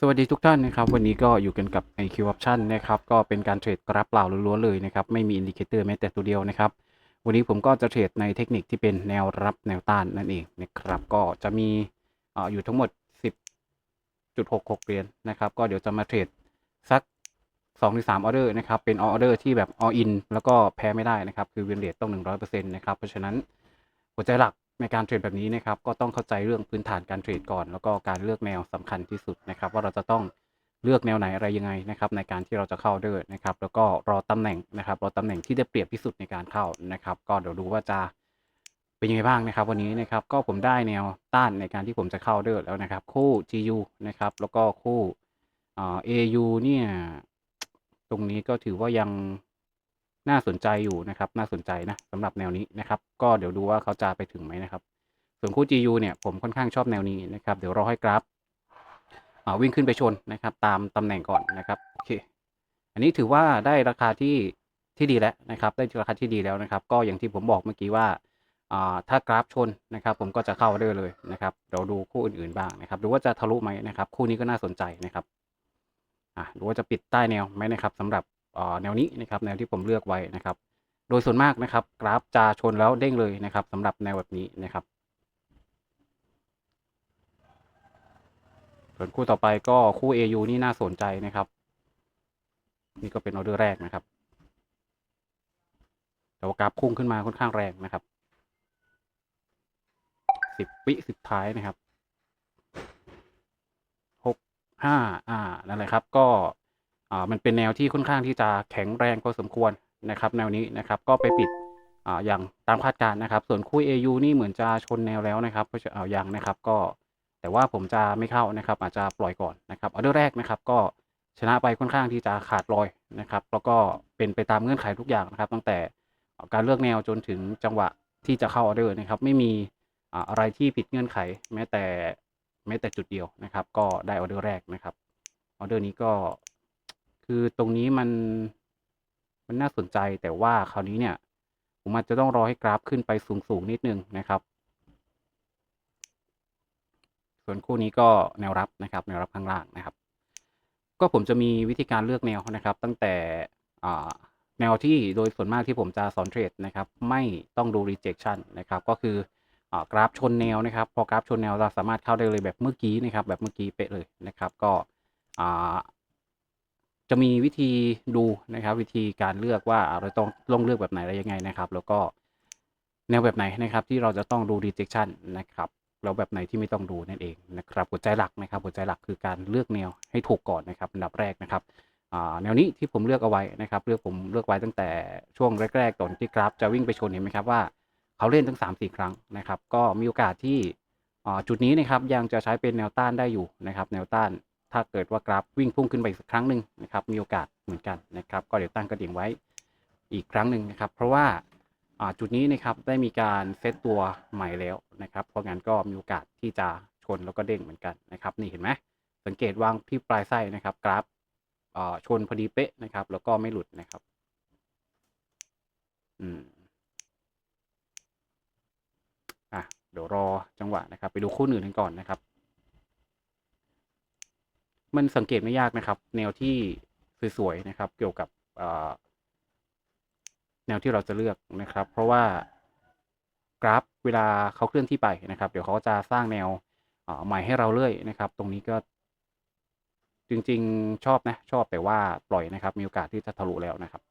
สวัสดีทุกท่านนะครับ วันนี้ก็อยู่กันกับ IQ Option นะครับ ก็เป็นการเทรดกราฟเปล่าล้วนๆเลยนะครับ ไม่มีอินดิเคเตอร์แม้แต่ตัวเดียวนะครับ วันนี้ผมก็จะเทรดในเทคนิคที่เป็นแนวรับแนวต้านนั่นเองนะครับ ก็จะมีออยู่ทั้งหมด 10.66เหรียญนะครับ ก็เดี๋ยวจะมาเทรดสัก2ถึง3ออเดอร์นะครับ เป็นออเดอร์ที่แบบ all in แล้วก็แพ้ไม่ได้นะครับ คือเวนเรทต้อง 100%นะครับ เพราะฉะนั้นหัวใจหลัก ในการเทรดแบบนี้นะครับก็ต้องเข้าใจเรื่องพื้นฐานการเทรดก่อน แล้วก็การเลือกแนวสำคัญที่สุดนะครับ ว่าเราจะต้องเลือกแนวไหนอะไรยังไงนะครับ ในการที่เราจะเข้าเดอร์นะครับ แล้วก็รอตำแหน่งนะครับรอตำแหน่งที่ได้เปรียบที่สุดในการเข้านะครับ ก็เดี๋ยวดูว่าจะเป็นยังไงบ้างนะครับ วันนี้นะครับก็ผมได้แนวต้านในการที่ผมจะเข้าเดอร์แล้วนะครับ คู่ GU นะครับ แล้วก็คู่เอ่า AU เนี่ยตรงนี้ก็ถือว่ายัง น่าสนใจอยู่นะครับ น่าสนใจนะสำหรับแนวนี้นะครับ ก็เดี๋ยวดูว่าเขาจะไปถึงไหมนะครับ ส่วนคู่ GU เนี่ยผมค่อนข้างชอบแนวนี้นะครับ เดี๋ยวรอให้กราฟวิ่งขึ้นไปชนนะครับ ตามตำแหน่งก่อนนะครับโอเค อันนี้ถือว่าได้ราคาที่ที่ดีแล้วนะครับ ได้ราคาที่ดีแล้วนะครับ ก็อย่างที่ผมบอกเมื่อกี้ว่าถ้ากราฟชนนะครับ ผมก็จะเข้าเดอร์เลยนะครับเดี๋ยวดูคู่อื่นๆบ้างนะครับ ดูว่าจะทะลุไหมนะครับ คู่นี้ก็น่าสนใจนะครับอะดูว่าจะปิดใต้แนวไหมนะครับสำหรับ แนวนี้นะครับแนวที่ผมเลือกไว้นะครับ โดยส่วนมากนะครับ กราฟจะชนแล้วเด้งเลยนะครับสำหรับแนวแบบนี้นะครับ ส่วนคู่ต่อไปก็คู่ AU นี่น่าสนใจนะครับ นี่ก็เป็นออเดอร์แรกนะครับแต่ว่ากราฟพุ่งขึ้นมาค่อนข้างแรงนะครับสิบวิสุดท้ายนะครับหกห้าอ่านั่นแหละครับก็ อ่ามันเป็นแนวที่ค่อนข้างที่จะแข็งแรงพอสมควรนะครับ แนวนี้นะครับก็ไปปิดอ่าอย่างตามคาดการณ์นะครับ ส่วนคู่ AU นี่เหมือนจะชนแนวแล้วนะครับเพราะเอายังนะครับก็แต่ว่าผมจะไม่เข้านะครับ อาจจะปล่อยก่อนนะครับออเดอร์แรกนะครับ ก็ชนะไปค่อนข้างที่จะขาดลอยนะครับ แล้วก็เป็นไปตามเงื่อนไขทุกอย่างนะครับ ตั้งแต่การเลือกแนวจนถึงจังหวะที่จะเข้าออเดอร์นะครับ ไม่มีอ่าอะไรที่ผิดเงื่อนไข แม้แต่แม้แต่จุดเดียวนะครับ ก็ได้ออเดอร์แรกนะครับออเดอร์นี้ก็ คือตรงนี้มันมันน่าสนใจแต่ว่าคราวนี้เนี่ย ผมอาจจะต้องรอให้กราฟขึ้นไปสูงๆนิดนึงนะครับ ส่วนคู่นี้ก็แนวรับนะครับ แนวรับข้างล่างนะครับ ก็ผมจะมีวิธีการเลือกแนวนะครับ ตั้งแต่แนวที่โดยส่วนมากที่ผมจะสอนเทรดนะครับ ไม่ต้องดู rejection นะครับ ก็คืออกราฟชนแนวนะครับ พอกราฟชนแนวเราสามารถเข้าได้เลยแบบเมื่อกี้นะครับ แบบเมื่อกี้เป๊ะเลยนะครับ ก็อ่า จะมีวิธีดูนะครับ วิธีการเลือกว่าเราต้องลงเลือกแบบไหนอะไรยังไงนะครับ แล้วก็แนวแบบไหนนะครับ ที่เราจะต้องดู rejection นะครับแล้วแบบไหนที่ไม่ต้องดูนั่นเองนะครับหัวใจหลักนะครับหัวใจหลักคือการเลือกแนวให้ถูกก่อนนะครับอันดับแรกนะครับแนวนี้ที่ผมเลือกเอาไว้นะครับ เลือกผมเลือกไว้ตั้งแต่ช่วงแรกๆตอนที่กราฟจะวิ่งไปชนเห็นไหมครับว่าเขาเล่นทั้ง 3-4 ครั้งนะครับ ก็มีโอกาสที่จุดนี้นะครับยังจะใช้เป็นแนวต้านได้อยู่นะครับ แนวต้าน ถ้าเกิดว่ากราฟวิ่งพุ่งขึ้นไปอีกสักครั้งหนึ่งนะครับ มีโอกาสเหมือนกันนะครับ ก็เดี๋ยวตั้งกระดิ่งไว้อีกครั้งหนึ่งนะครับ เพราะว่าจุดนี้นะครับได้มีการเซตตัวใหม่แล้วนะครับ เพราะงั้นก็มีโอกาสที่จะชนแล้วก็เด้งเหมือนกันนะครับ นี่เห็นไหมสังเกตวางที่ปลายไส้นะครับ กราฟชนพอดีเป๊ะนะครับ แล้วก็ไม่หลุดนะครับ อืมอะเดี๋ยวรอจังหวะนะครับ ไปดูคู่อื่นกันก่อนนะครับ มันสังเกตไม่ยากนะครับ แนวที่สวยๆนะครับ เกี่ยวกับแนวที่เราจะเลือกนะครับ เพราะว่ากราฟเวลาเขาเคลื่อนที่ไปนะครับ เดี๋ยวเขาจะสร้างแนวใหม่ให้เราเรื่อยนะครับ ตรงนี้ก็จริงๆชอบนะ ชอบแต่ว่าปล่อยนะครับ มีโอกาสที่จะทะลุแล้วนะครับ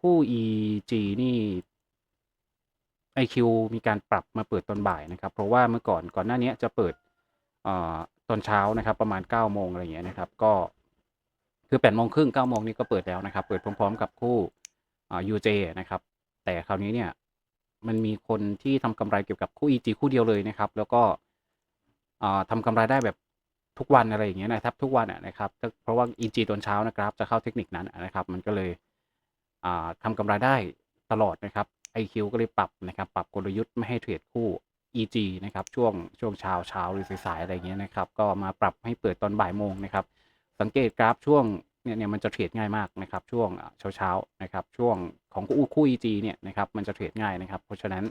คู่ EG นี่ IQ มีการปรับมาเปิดตอนบ่ายนะครับ เพราะว่าเมื่อก่อนก่อนหน้านี้จะเปิด ตอนเช้านะครับ ประมาณ9โมงอะไรอย่างเงี้ยนะครับ ก็คือ8โมงครึ่ง9โมงนี้ก็เปิดแล้วนะครับ เปิดพร้อมๆ กับคู่อ่า UJ นะครับ แต่คราวนี้เนี่ยมันมีคนที่ทำกำไรเกี่ยวกับคู่ EG คู่เดียวเลยนะครับ แล้วก็อ่าทำกำไรได้แบบทุกวันอะไรอย่างเงี้ยนะครับ ทุกวันอะนะครับเพราะว่า EG ตอนเช้านะครับ จะเข้าเทคนิคนั้นนะครับ มันก็เลยอ่าทำกำไรได้ตลอดนะครับ IQ ก็เลยปรับนะครับ ปรับกลยุทธ์ไม่ให้เทรดคู่ EG นะครับช่วงช่วงเช้าเช้าหรือสายๆอะไรอย่างเงี้ยนะครับก็มาปรับให้เปิดตอนบ่ายโมงนะครับสังเกตกราฟช่วงเนี่ยเนี่ยมันจะเทรดง่ายมากนะครับช่วงเช้าเช้านะครับช่วงของคู่คู่ EG เนี่ยนะครับมันจะเทรดง่ายนะครับ เพราะฉะนั้น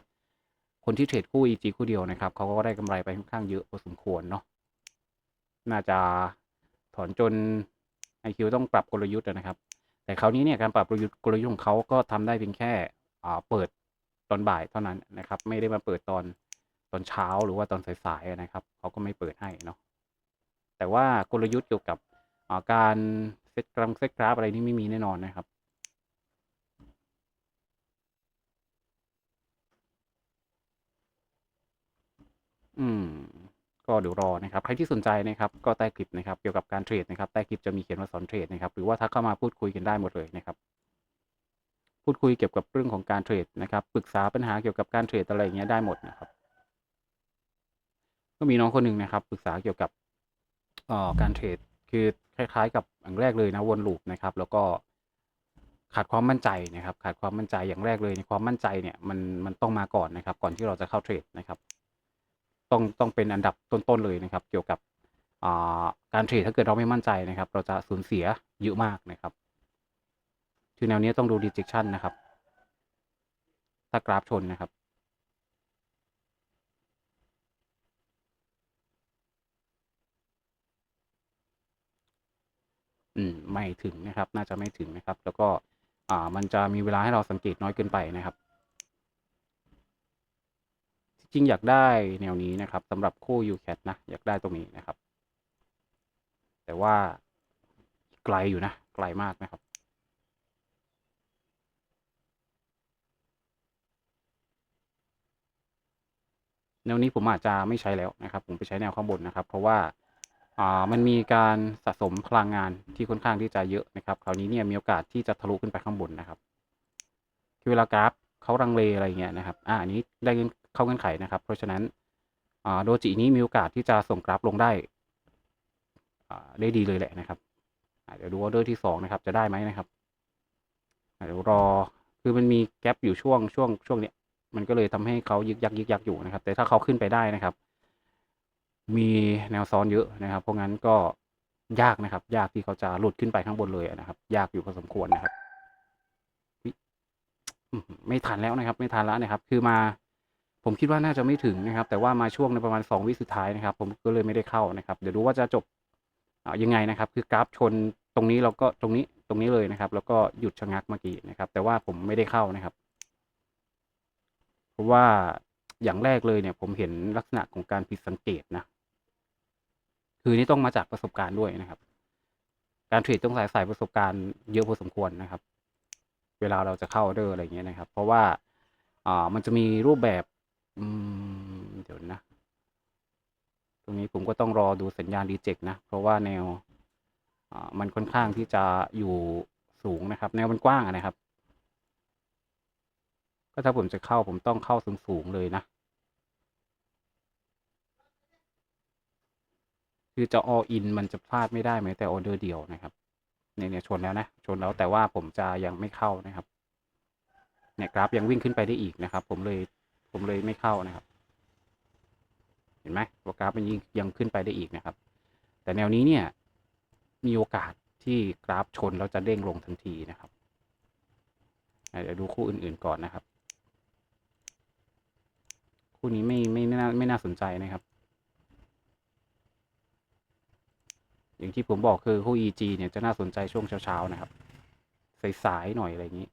คนที่เทรดคู่ EG คู่เดียวนะครับเขาก็ได้กำไรไปค่อนข้างเยอะพอสมควรเนาะน่าจะถอนจน IQ ต้องปรับกลยุทธ์นะครับ แต่คราวนี้เนี่ยการปรับกลยุทธ์กลยุทธ์ของเขาก็ทำได้เพียงแค่อ่าเปิดตอนบ่ายเท่านั้นนะครับ ไม่ได้มาเปิดตอน ตอนเช้าหรือว่าตอนสายๆนะครับเขาก็ไม่เปิดให้เนาะแต่ว่ากลยุทธ์เกี่ยวกับาการเซตกราฟเซตกราฟอะไรนี่ไม่มีแน่นอนนะครับอืม ก็เดี๋ยวรอนะครับ ใครที่สนใจนะครับ ก็ใต้คลิปนะครับ เกี่ยวกับการเทรดนะครับ ใต้คลิปจะมีเขียนว่าสอนเทรดนะครับ หรือว่าทักเข้ามาพูดคุยกันได้หมดเลยนะครับ พูดคุยเกี่ยวกับเรื่องของการเทรดนะครับ ปรึกษาปัญหาเกี่ยวกับการเทรดอะไรอย่างเงี้ยได้หมดนะครับ ก็มีน้องคนหนึ่งนะครับปรึกษาเกี่ยวกับเอ่อการเทรดคือคล้าย ๆ กับอย่างแรกเลยนะวนลูปนะครับ แล้วก็ขาดความมั่นใจนะครับ ขาดความมั่นใจอย่างแรกเลยในความมั่นใจเนี่ยมันมันต้องมาก่อนนะครับ ก่อนที่เราจะเข้าเทรดนะครับ ต้องต้องเป็นอันดับต้นๆเลยนะครับ เกี่ยวกับการเทรดถ้าเกิดเราไม่มั่นใจนะครับ เราจะสูญเสียเยอะมากนะครับคือแนวนี้ต้องดู rejection นะครับ ถ้ากราฟชนนะครับ อืมไม่ถึงนะครับ น่าจะไม่ถึงนะครับ แล้วก็อ่ามันจะมีเวลาให้เราสังเกตน้อยเกินไปนะครับ จริงๆอยากได้แนวนี้นะครับสำหรับคู่ UCAT นะ อยากได้ตรงนี้นะครับ แต่ว่าไกลอยู่นะ ไกลมากนะครับแนวนี้ผมอาจจะไม่ใช้แล้วนะครับ ผมไปใช้แนวข้างบนนะครับ เพราะว่า มันมีการสะสมพลังงานที่ค่อนข้างที่จะเยอะนะครับ คราวนี้เนี่ยมีโอกาสที่จะทะลุขึ้นไปข้างบนนะครับคือเวลากราฟเขารังเลอะไรเงี้ยนะครับ อ่าอันนี้ได้เข้าเงื่อนไขนะครับ เพราะฉะนั้นอ่าโดจินี้มีโอกาสที่จะส่งกราฟลงได้อ่าได้ดีเลยแหละนะครับเดี๋ยวดูออเดอร์ที่สองนะครับ จะได้ไหมนะครับเดี๋ยวรอคือมันมีแกลบอยู่ช่วงช่วงช่วงเนี้ยมันก็เลยทำให้เขายึกยักยึกยักอยู่นะครับ แต่ถ้าเขาขึ้นไปได้นะครับ มีแนวซ้อนเยอะนะครับ เพราะงั้นก็ยากนะครับ ยากที่เขาจะหลุดขึ้นไปข้างบนเลยนะครับ ยากอยู่พอสมควรนะครับไม่ทันแล้วนะครับ ไม่ทันแล้วนะครับ คือมา ผมคิดว่าน่าจะไม่ถึงนะครับ แต่ว่ามาช่วงในประมาณสองวิสุดท้ายนะครับ ผมก็เลยไม่ได้เข้านะครับ เดี๋ยวดูว่าจะจบยังไงนะครับ คือกราฟชนตรงนี้เราก็ตรงนี้ตรงนี้เลยนะครับ แล้วก็หยุดชะงักเมื่อกี้นะครับ แต่ว่าผมไม่ได้เข้านะครับ เพราะว่าอย่างแรกเลยเนี่ย ผมเห็นลักษณะของการผิดสังเกตนะ คือนี่ต้องมาจากประสบการณ์ด้วยนะครับ การเทรดต้องใส่ใส่ประสบการณ์เยอะพอสมควรนะครับ เวลาเราจะเข้าออเดอร์อะไรอย่างเงี้ยนะครับ เพราะว่าอ่ามันจะมีรูปแบบอืมเดี๋ยวนะ ตรงนี้ผมก็ต้องรอดูสัญญาณรีเจ็คนะ เพราะว่าแนวอ่ามันค่อนข้างที่จะอยู่สูงนะครับ แนวมันกว้างนะครับ ก็ถ้าผมจะเข้าผมต้องเข้าสูงๆเลยนะ คือจะ all in มันจะพลาดไม่ได้แม้แต่ออเดอร์เดียวนะครับเนี่ยเนี่ยชนแล้วนะชนแล้วแต่ว่าผมจะยังไม่เข้านะครับ เนี่ยกราฟยังวิ่งขึ้นไปได้อีกนะครับ ผมเลยผมเลยไม่เข้านะครับ เห็นไหมว่ากราฟมันยังยังขึ้นไปได้อีกนะครับ แต่แนวนี้เนี่ยมีโอกาสที่กราฟชนแล้วจะเด้งลงทันทีนะครับเดี๋ยวดูคู่อื่นๆก่อนนะครับ คู่นี้ไม่ไม่ไม่น่าไม่น่าสนใจนะครับ อย่างที่ผมบอกคือคู่ EG เนี่ยจะน่าสนใจช่วงเช้าๆนะครับสายๆหน่อยอะไรอย่างนี้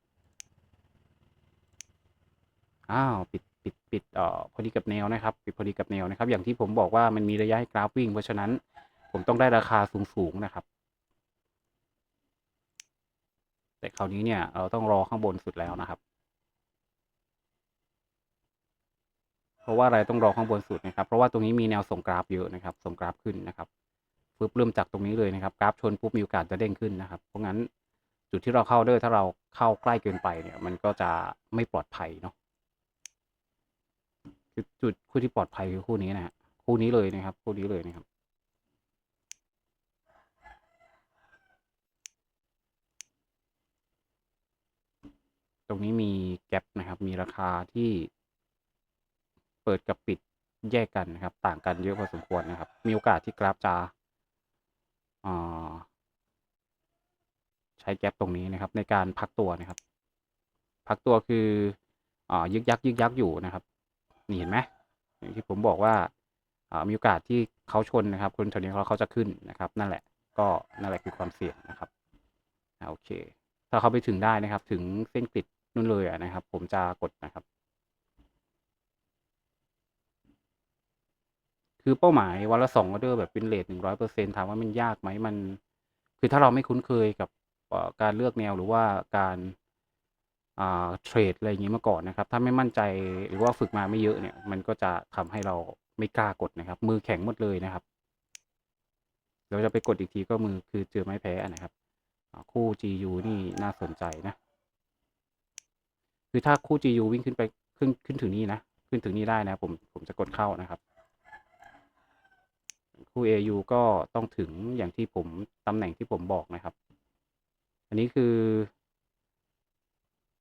อ้าวปิดปิดปิดเอ่อพอดีกับแนวนะครับ ปิดพอดีกับแนวนะครับ อย่างที่ผมบอกว่ามันมีระยะให้กราฟวิ่ง เพราะฉะนั้นผมต้องได้ราคาสูงๆนะครับ แต่คราวนี้เนี่ย เราต้องรอข้างบนสุดแล้วนะครับ เพราะว่าอะไรต้องรอข้างบนสุดนะครับ เพราะว่าตรงนี้มีแนวส่งกราฟเยอะนะครับ ส่งกราฟขึ้นนะครับ ปึ๊บเริ่มจากตรงนี้เลยนะครับกราฟชนปุ๊บมีโอกาสจะเด้งขึ้นนะครับ เพราะงั้นจุดที่เราเข้าเด้อถ้าเราเข้าใกล้เกินไปเนี่ย มันก็จะไม่ปลอดภัยเนาะจุดจุดคู่ที่ปลอดภัยคือคู่นี้นะฮะคู่นี้เลยนะครับ คู่นี้เลยนะครับตรงนี้มีแกลบนะครับ มีราคาที่เปิดกับปิดแยกกันนะครับ ต่างกันเยอะพอสมควรนะครับ มีโอกาสที่กราฟจะ ใช้แกลบตรงนี้นะครับ ในการพักตัวนะครับ พักตัวคืออ่ายึกยักยึกยักอยู่นะครับ นี่เห็นไหมอย่างที่ผมบอกว่ามีโอกาสที่เขาชนนะครับคนแถวนี้เขาเขาจะขึ้นนะครับ นั่นแหละก็นั่นแหละคือความเสี่ยงนะครับโอเค ถ้าเขาไปถึงได้นะครับ ถึงเส้นกริดนู่นเลยนะครับ ผมจะกดนะครับ คือเป้าหมายวันละสองออเดอร์แบบเป็นเลทหนึ่งร้อยเปอร์เซ็นถามว่ามันยากไหมมัน คือถ้าเราไม่คุ้นเคยกับการเลือกแนวหรือว่าการเทรดอะไรอย่างนี้มาก่อนนะครับ ถ้าไม่มั่นใจหรือว่าฝึกมาไม่เยอะเนี่ย มันก็จะทำให้เราไม่กล้ากดนะครับ มือแข็งหมดเลยนะครับ เราจะไปกดอีกทีก็มือคือเจอไม้แพ้นะครับ คู่ GU นี่น่าสนใจนะ คือถ้าคู่ GU วิ่งขึ้นไปขึ้นขึ้นถึงนี่นะ ขึ้นถึงนี่ได้นะ ผมผมจะกดเข้านะครับ คู่ AU ก็ต้องถึงอย่างที่ผมตำแหน่งที่ผมบอกนะครับ อันนี้คือ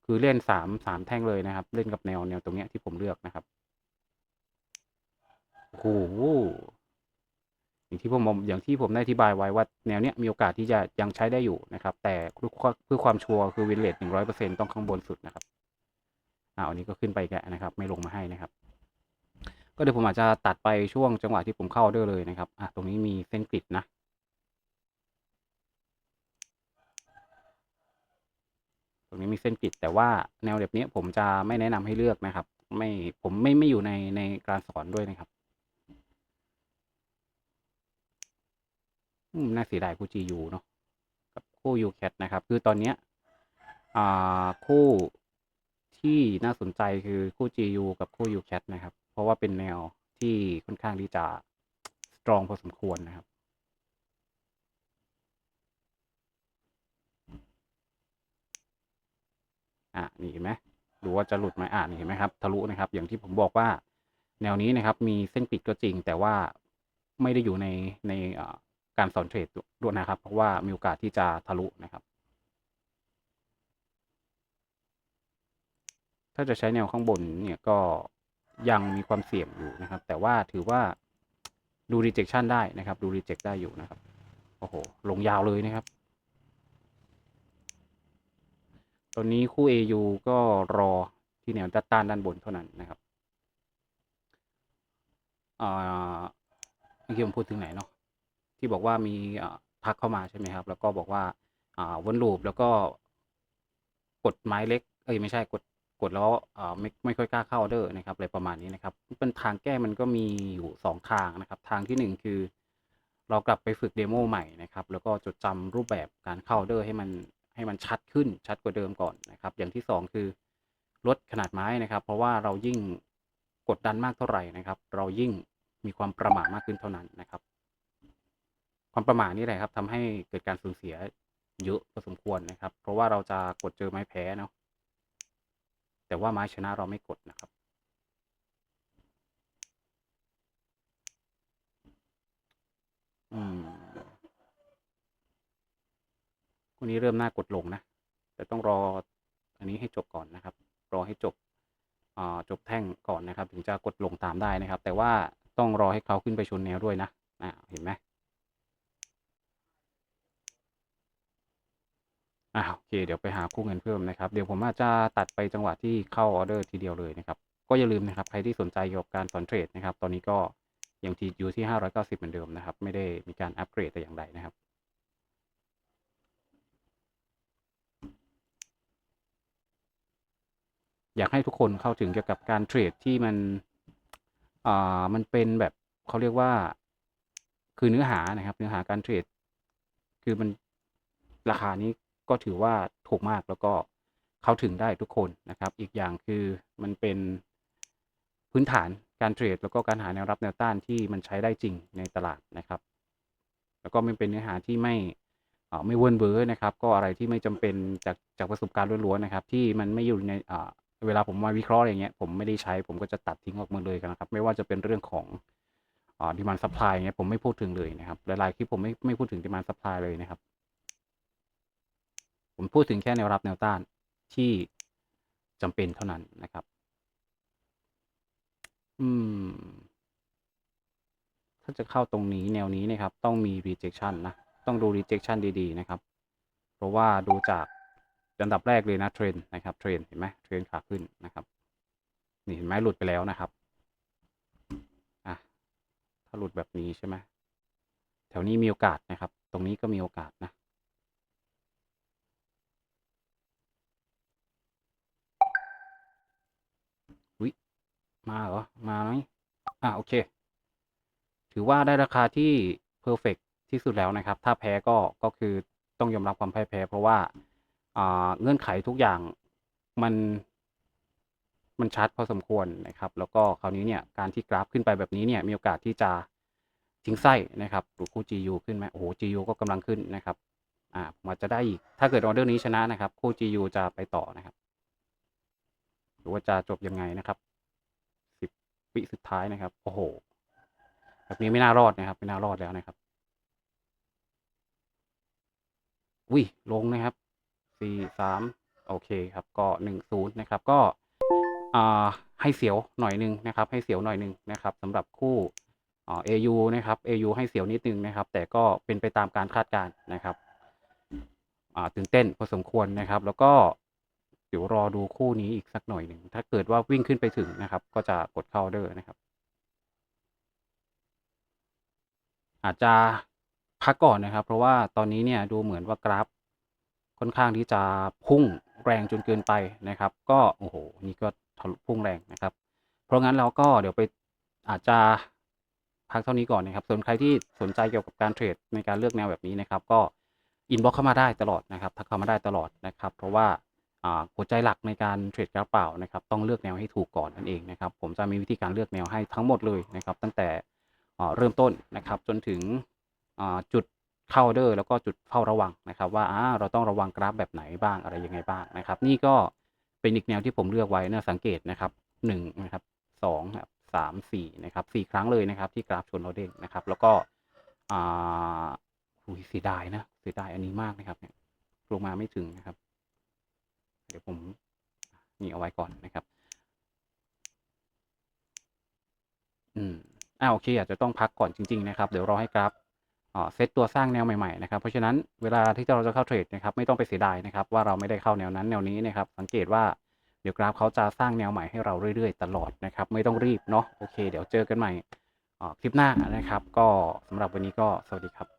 คือเล่นสามสามแท่งเลยนะครับ เล่นกับแนวแนวตรงเนี้ยที่ผมเลือกนะครับโอ้โหอย่างที่ผมอย่างที่ผมได้อธิบายไว้ว่าแนวเนี้ยมีโอกาสที่จะยังใช้ได้อยู่นะครับ แต่เพื่อความชัวร์คือวินเลทหนึ่งร้อยเปอร์เซ็นต้องข้างบนสุดนะครับอ่าอันนี้ก็ขึ้นไปแกะนะครับ ไม่ลงมาให้นะครับ ก็เดี๋ยวผมอาจจะตัดไปช่วงจังหวะที่ผมเข้าออเดอร์เลยนะครับ อะตรงนี้มีเส้นกริดนะ ตรงนี้มีเส้นกริดแต่ว่าแนวแบบนี้ผมจะไม่แนะนำให้เลือกนะครับ ไม่ผมไม่ไม่อยู่ในในการสอนด้วยนะครับอืมน่าเสียดายคู่ GU เนาะกับคู่ UCAT นะครับ คือตอนเนี้ยอ่าคู่ที่น่าสนใจคือคู่ GU กับคู่ UCAT นะครับ เพราะว่าเป็นแนวที่ค่อนข้างที่จะสตรองพอสมควรนะครับอะนี่เห็นไหมดูว่าจะหลุดไหมอ่านี่เห็นไหมครับทะลุนะครับ อย่างที่ผมบอกว่า แนวนี้นะครับมีเส้นปิดก็จริง แต่ว่าไม่ได้อยู่ในในการสอนเทรดด้วยนะครับ เพราะว่ามีโอกาสที่จะทะลุนะครับ ถ้าจะใช้แนวข้างบนเนี่ยก็ ยังมีความเสี่ยงอยู่นะครับ แต่ว่าถือว่าดู rejection ได้นะครับ ดู reject ได้อยู่นะครับ โอ้โห ลงยาวเลยนะครับ ตอนนี้คู่ AU ก็รอที่แนวด้านต้านด้านบนเท่านั้นนะครับอ่าเมื่อกี้ผมพูดถึงไหนเนาะที่บอกว่ามีทักเข้ามาใช่ไหมครับ แล้วก็บอกว่าอ่าวนลูปแล้วก็กดไม้เล็ก เอ้ยไม่ใช่กด กดแล้วอ่าไม่ไม่ค่อยกล้าเข้าออเดอร์นะครับอะไรประมาณนี้นะครับเป็นทางแก้มันก็มีอยู่สองทางนะครับ ทางที่หนึ่งคือ เรากลับไปฝึกเดโมใหม่นะครับแล้วก็จดจำรูปแบบการเข้าออเดอร์ให้มันให้มันชัดขึ้นชัดกว่าเดิมก่อนนะครับ อย่างที่สองคือลดขนาดไม้นะครับ เพราะว่าเรายิ่งกดดันมากเท่าไหร่นะครับ เรายิ่งมีความประมาทมากขึ้นเท่านั้นนะครับ ความประมาทนี่แหละครับทำให้เกิดการสูญเสียเยอะพอสมควรนะครับ เพราะว่าเราจะกดเจอไม้แพ้เนาะ แต่ว่าไม้ชนะเราไม่กดนะครับ อืมวันนี้เริ่มน่ากดลงนะ แต่ต้องรออันนี้ให้จบก่อนนะครับ รอให้จบจบแท่งก่อนนะครับ ถึงจะกดลงตามได้นะครับ แต่ว่าต้องรอให้เขาขึ้นไปชนแนวด้วยนะเห็นไหม อ่าโอเค เดี๋ยวไปหาคู่เงินเพิ่มนะครับ เดี๋ยวผมอาจจะตัดไปจังหวะที่เข้าออเดอร์ทีเดียวเลยนะครับ ก็อย่าลืมนะครับ ใครที่สนใจเกี่ยวกับการสอนเทรดนะครับ ตอนนี้ก็ยังที่อยู่ที่ 590 เหมือนเดิมนะครับ ไม่ได้มีการอัปเกรดแต่อย่างใดนะครับอยากให้ทุกคนเข้าถึงเกี่ยวกับการเทรดที่มัน อ่า มันเป็นแบบเขาเรียกว่า คือเนื้อหานะครับ เนื้อหาการเทรด คือมันราคานี้ ก็ถือว่าถูกมากแล้วก็เข้าถึงได้ทุกคนนะครับ อีกอย่างคือมันเป็นพื้นฐานการเทรดแล้วก็การหาแนวรับแนวต้านที่มันใช้ได้จริงในตลาดนะครับ แล้วก็มันเป็นเนื้อหาที่ไม่ไม่เวิร์นเวอร์นะครับ ก็อะไรที่ไม่จำเป็นจากจากประสบการณ์ล้วนๆนะครับ ที่มันไม่อยู่ในเวลาผมมาวิเคราะห์อะไรเงี้ยผมไม่ได้ใช้ผมก็จะตัดทิ้งออกมดเลยกันนะครับ ไม่ว่าจะเป็นเรื่องของอ่าดีมันซัพพลายเงี้ยผมไม่พูดถึงเลยนะครับหลายๆคลิปผมไม่ไม่พูดถึงดีมันซัพพลายเลยนะครับ ผมพูดถึงแค่แนวรับแนวต้านที่จำเป็นเท่านั้นนะครับ อืม ถ้าจะเข้าตรงนี้แนวนี้นะครับ ต้องมี rejection นะ ต้องดู rejection ดีๆ นะครับ เพราะว่าดูจากอันดับแรกเลยนะเทรนนะครับเทรนเห็นไหมเทรนขาขึ้นนะครับ นี่เห็นไหมหลุดไปแล้วนะครับอะถ้าหลุดแบบนี้ใช่ไหมแถวนี้มีโอกาสนะครับ ตรงนี้ก็มีโอกาสนะ มาเหรอ มาไหมอ่าโอเค ถือว่าได้ราคาที่เพอร์เฟกที่สุดแล้วนะครับ ถ้าแพ้ก็ก็คือต้องยอมรับความแพ่ายแพ้เพราะว่าอ่าเงื่อนไขทุกอย่างมันมันชัดพอสมควรนะครับ แล้วก็คราวนี้เนี่ยการที่กราฟขึ้นไปแบบนี้เนี่ยมีโอกาสที่จะทิ้งไส้นะครับดูคู่ GU ขึ้นไหมโอ้โห GU ก็กำลังขึ้นนะครับอ่าผมอาจจะได้อีก ถ้าเกิดออเดอร์นี้ชนะนะครับ คู่ GU จะไปต่อนะครับ หรือว่าจะจบยังไงนะครับ วิสุดท้ายนะครับ โอ้โห แบบนี้ไม่น่ารอดนะครับ ไม่น่ารอดแล้วนะครับ อุ้ยลงนะครับสี่สามโอเคครับ ก็หนึ่งศูนย์นะครับ ก็อ่าให้เสียวหน่อยหนึ่งนะครับ ให้เสียวหน่อยหนึ่งนะครับสำหรับคู่อ่า AU นะครับ AU ให้เสียวนิดนึงนะครับ แต่ก็เป็นไปตามการคาดการณ์นะครับอ่าตื่นเต้นพอสมควรนะครับ แล้วก็ เดี๋ยวรอดูคู่นี้อีกสักหน่อยหนึ่ง ถ้าเกิดว่าวิ่งขึ้นไปถึงนะครับ ก็จะกดเข้าเดอร์นะครับ อาจจะพักก่อนนะครับ เพราะว่าตอนนี้เนี่ยดูเหมือนว่ากราฟค่อนข้างที่จะพุ่งแรงจนเกินไปนะครับ ก็โอ้โหนี่ก็ทะลุพุ่งแรงนะครับ เพราะงั้นเราก็เดี๋ยวไปอาจจะพักเท่านี้ก่อนนะครับส่วนใครที่สนใจเกี่ยวกับการเทรดในการเลือกแนวแบบนี้นะครับ ก็อินบ็อกเข้ามาได้ตลอดนะครับทักเข้ามาได้ตลอดนะครับ เพราะว่า หัวใจหลักในการเทรดกราฟเปล่านะครับต้องเลือกแนวให้ถูกก่อนนั่นเองนะครับผมจะมีวิธีการเลือกแนวให้ทั้งหมดเลยนะครับตั้งแต่เริ่มต้นนะครับจนถึงจุดเข้าเดอร์แล้วก็จุดเฝ้าระวังนะครับ ว่าเราต้องระวังกราฟแบบไหนบ้างอะไรยังไงบ้างนะครับ นี่ก็เป็นอีกแนวที่ผมเลือกไว้นะสังเกตนะครับหนึ่งนะครับสองครับสามสี่นะครับสี่ครั้งเลยนะครับ ที่กราฟชนเราเด้งนะครับ แล้วก็อ่าหุยเสียดายนะเสียดายอันนี้มากนะครับลงมาไม่ถึงนะครับ ดี๋ยวผมนี่เอาไว้ก่อนนะครับ อืมอ่าโอเค อาจจะต้องพักก่อนจริง ๆ นะครับ เดี๋ยวรอให้กราฟอ่าเซตตัวสร้างแนวใหม่ๆนะครับ เพราะฉะนั้นเวลาที่เราจะเข้าเทรดนะครับ ไม่ต้องไปเสียดายนะครับ ว่าเราไม่ได้เข้าแนวนั้นแนวนี้นะครับ สังเกตว่าเดี๋ยวกราฟเขาจะสร้างแนวใหม่ให้เราเรื่อยๆ ตลอดนะครับ ไม่ต้องรีบเนาะโอเค เดี๋ยวเจอกันใหม่อ่าคลิปหน้านะครับ ก็สำหรับวันนี้ก็สวัสดีครับ